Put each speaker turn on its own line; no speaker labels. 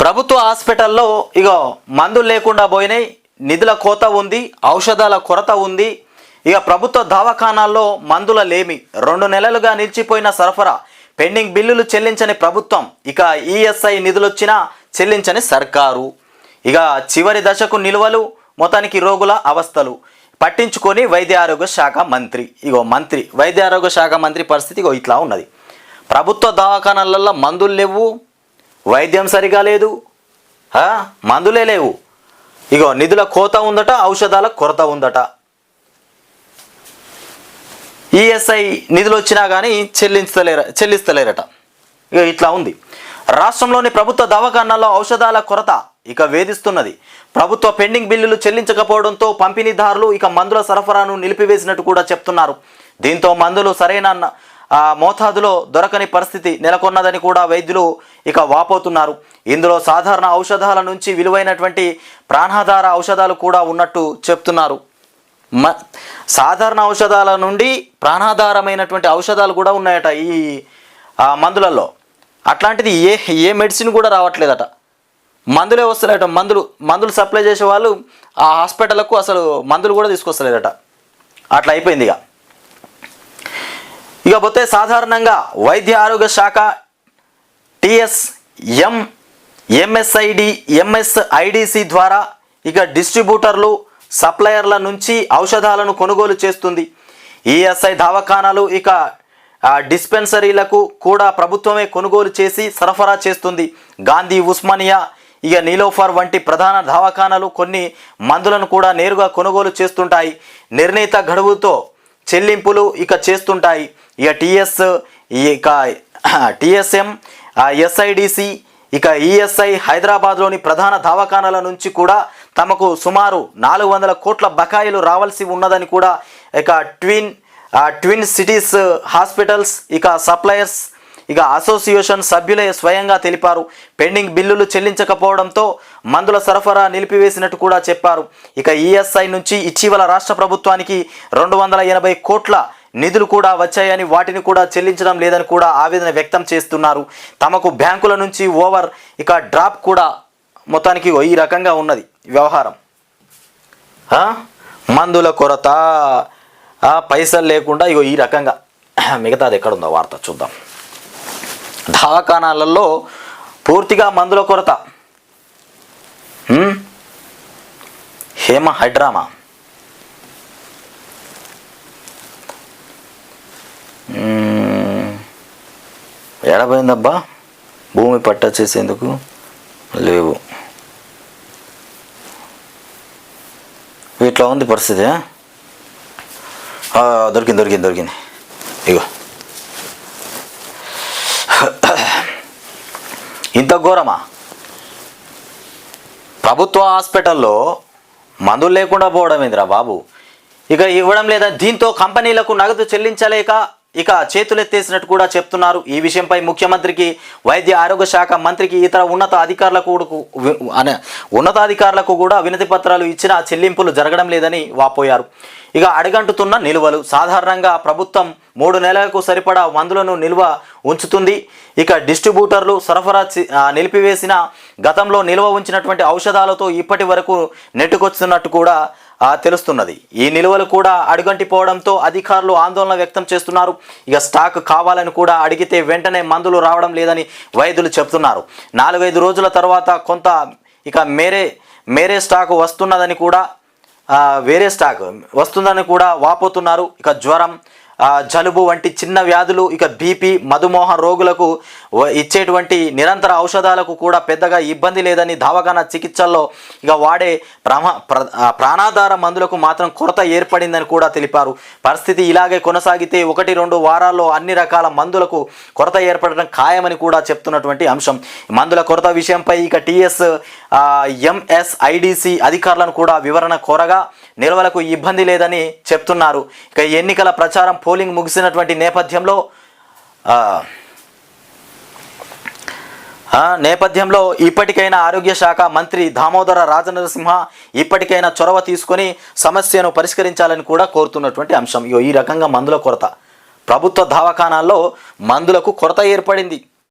ప్రభుత్వ హాస్పిటల్లో ఇగో మందులు లేకుండా పోయినాయి నిధుల కోత ఉంది ఔషధాల కొరత ఉంది. ఇక ప్రభుత్వ దవాఖానాల్లో మందుల లేమి. రెండు నెలలుగా నిలిచిపోయిన సరఫరా. పెండింగ్ బిల్లులు చెల్లించని ప్రభుత్వం. ఇక ఈఎస్ఐ నిధులొచ్చినా చెల్లించని సర్కారు. ఇక చివరి దశకు నిలువలు మొత్తానికి రోగుల అవస్థలు. పట్టించుకొని వైద్య ఆరోగ్య శాఖ మంత్రి. ఇగో మంత్రి వైద్య ఆరోగ్య శాఖ మంత్రి పరిస్థితి ఇగో ఇట్లా ఉన్నది. ప్రభుత్వ దవాఖానాలలో మందులు లేవు వైద్యం సరిగా లేదు. మందులే లేవు. ఇగో నిధుల కోత ఉందట ఔషధాల కొరత ఉందట. ఈఎస్ఐ నిధులు వచ్చినా కానీ చెల్లించలేర చెల్లిస్తలేరట. ఇక ఇట్లా ఉంది. రాష్ట్రంలోని ప్రభుత్వ దవాఖానాల్లో ఔషధాల కొరత ఇక వేధిస్తున్నది. ప్రభుత్వ పెండింగ్ బిల్లులు చెల్లించకపోవడంతో పంపిణీదారులు ఇక మందుల సరఫరాను నిలిపివేసినట్టు కూడా చెప్తున్నారు. దీంతో మందులు సరైన మోతాదులో దొరకని పరిస్థితి నెలకొన్నదని కూడా వైద్యులు ఇక వాపోతున్నారు. ఇందులో సాధారణ ఔషధాల నుంచి విలువైనటువంటి ప్రాణాధార ఔషధాలు కూడా ఉన్నట్టు చెప్తున్నారు. మ సాధారణ ఔషధాల నుండి ప్రాణాధారమైనటువంటి ఔషధాలు కూడా ఉన్నాయట ఈ మందులలో. అట్లాంటిది ఏ ఏ మెడిసిన్ కూడా రావట్లేదట. మందులే వస్తలేట మందులు మందులు సప్లై చేసే వాళ్ళు ఆ హాస్పిటల్కు అసలు మందులు కూడా తీసుకొస్తలేదట. అట్లా అయిపోయింది ఇక. ఇకపోతే సాధారణంగా వైద్య ఆరోగ్య శాఖ టిఎస్ ఎం ఎంఎస్ఐడి ఎంఎస్ఐడిసి ద్వారా ఇక డిస్ట్రిబ్యూటర్లు సప్లయర్ల నుంచి ఔషధాలను కొనుగోలు చేస్తుంది. ఈఎస్ఐ దవాఖానాలు ఇక డిస్పెన్సరీలకు కూడా ప్రభుత్వమే కొనుగోలు చేసి సరఫరా చేస్తుంది. గాంధీ ఉస్మానియా ఇక నీలోఫర్ వంటి ప్రధాన దవాఖానాలు కొన్ని మందులను కూడా నేరుగా కొనుగోలు చేస్తుంటాయి. నిర్ణీత గడువుతో చెల్లింపులు ఇక చేస్తుంటాయి. ఇక టిఎస్ ఇక టిఎస్ఎం ఎస్ఐడిసి ఇక ఈఎస్ఐ హైదరాబాద్లోని ప్రధాన దవాఖానాల నుంచి కూడా తమకు సుమారు నాలుగు వందల కోట్ల బకాయిలు రావాల్సి ఉన్నదని కూడా ఇక ట్విన్ ట్విన్ సిటీస్ హాస్పిటల్స్ ఇక సప్లయర్స్ ఇక అసోసియేషన్ సభ్యులే స్వయంగా తెలిపారు. పెండింగ్ బిల్లులు చెల్లించకపోవడంతో మందుల సరఫరా నిలిపివేసినట్టు కూడా చెప్పారు. ఇక ఈఎస్ఐ నుంచి ఇటీవల రాష్ట్ర ప్రభుత్వానికి రెండు వందల ఎనభై కోట్ల నిధులు కూడా వచ్చాయని వాటిని కూడా చెల్లించడం లేదని కూడా ఆవేదన వ్యక్తం చేస్తున్నారు. తమకు బ్యాంకుల నుంచి ఓవర్ ఇక డ్రాప్ కూడా మొత్తానికి ఈ రకంగా ఉన్నది. వ్యవహారం. మందుల కొరత. పైసలు లేకుండా ఇగో ఈ రకంగా. మిగతాది ఎక్కడుందో వార్త చూద్దాం. దవాఖానాలలో పూర్తిగా మందుల కొరత. హేమ? హైడ్రామా. ఎడబోయిందబ్బా భూమి పట్ట చేసేందుకు లేవు. ఇట్లా ఉంది పరిస్థితి దొరికింది దొరికింది దొరికింది. ఇగో. ఇంత ఘోరమా? ప్రభుత్వ హాస్పిటల్లో మందులు లేకుండా పోవడం ఏందిరా బాబు? ఇక ఇవ్వడం లేదా దీంతో కంపెనీలకు నగదు చెల్లించలేక ఇక చేతులెత్తేసినట్టు కూడా చెప్తున్నారు. ఈ విషయంపై ముఖ్యమంత్రికి వైద్య ఆరోగ్య శాఖ మంత్రికి ఇతర ఉన్నత అధికారులకు కూడా- అనే ఉన్నతాధికారులకు కూడా వినతి పత్రాలు ఇచ్చినా చెల్లింపులు జరగడం లేదని వాపోయారు. ఇక అడగంటుతున్న నిల్వలు సాధారణంగా ప్రభుత్వం మూడు నెలలకు సరిపడా మందులను నిల్వ ఉంచుతుంది. ఇక డిస్ట్రిబ్యూటర్లు సరఫరా చి- నిలిపివేసిన గతంలో నిల్వ ఉంచినటువంటి ఔషధాలతో ఇప్పటి వరకు నెట్టుకొస్తున్నట్టు కూడా తెలుస్తున్నది. ఈ నిల్వలు కూడా అడుగంటిపోవడంతో అధికారులు ఆందోళన వ్యక్తం చేస్తున్నారు. ఇక స్టాక్ కావాలని కూడా అడిగితే వెంటనే మందులు రావడం లేదని వైద్యులు చెప్తున్నారు నాలుగైదు రోజుల తర్వాత కొంత ఇక మేరే మేరే స్టాక్ వస్తున్నదని కూడా వేరే స్టాక్ వస్తుందని కూడా వాపోతున్నారు. ఇక జ్వరం జలుబు వంటి చిన్న వ్యాధులు ఇక బీపీ మధుమేహ రోగులకు ఇచ్చేటువంటి నిరంతర ఔషధాలకు కూడా పెద్దగా ఇబ్బంది లేదని దవాఖానా చికిత్సల్లో ఇక వాడే ప్రమా ప్ర ప్రాణాధార మందులకు మాత్రం కొరత ఏర్పడిందని కూడా తెలిపారు. పరిస్థితి ఇలాగే కొనసాగితే ఒకటి రెండు వారాల్లో అన్ని రకాల మందులకు కొరత ఏర్పడడం ఖాయమని కూడా చెప్తున్నటువంటి అంశం. మందుల కొరత విషయంపై ఇక టీఎస్ ఎంఎస్ఐడిసి అధికారులను కూడా వివరణ కోరగా నిల్వలకు ఇబ్బంది లేదని చెప్తున్నారు. ఇక ఎన్నికల ప్రచారం పోలింగ్ ముగిసినటువంటి నేపథ్యంలో నేపథ్యంలో ఇప్పటికైనా ఆరోగ్య శాఖ మంత్రి దామోదర రాజనరసింహ ఇప్పటికైనా చొరవ తీసుకొని సమస్యను పరిష్కరించాలని కూడా కోరుతున్నటువంటి అంశం. ఈ రకంగా మందుల కొరత. ప్రభుత్వ దవాఖానాల్లో మందులకు కొరత ఏర్పడింది.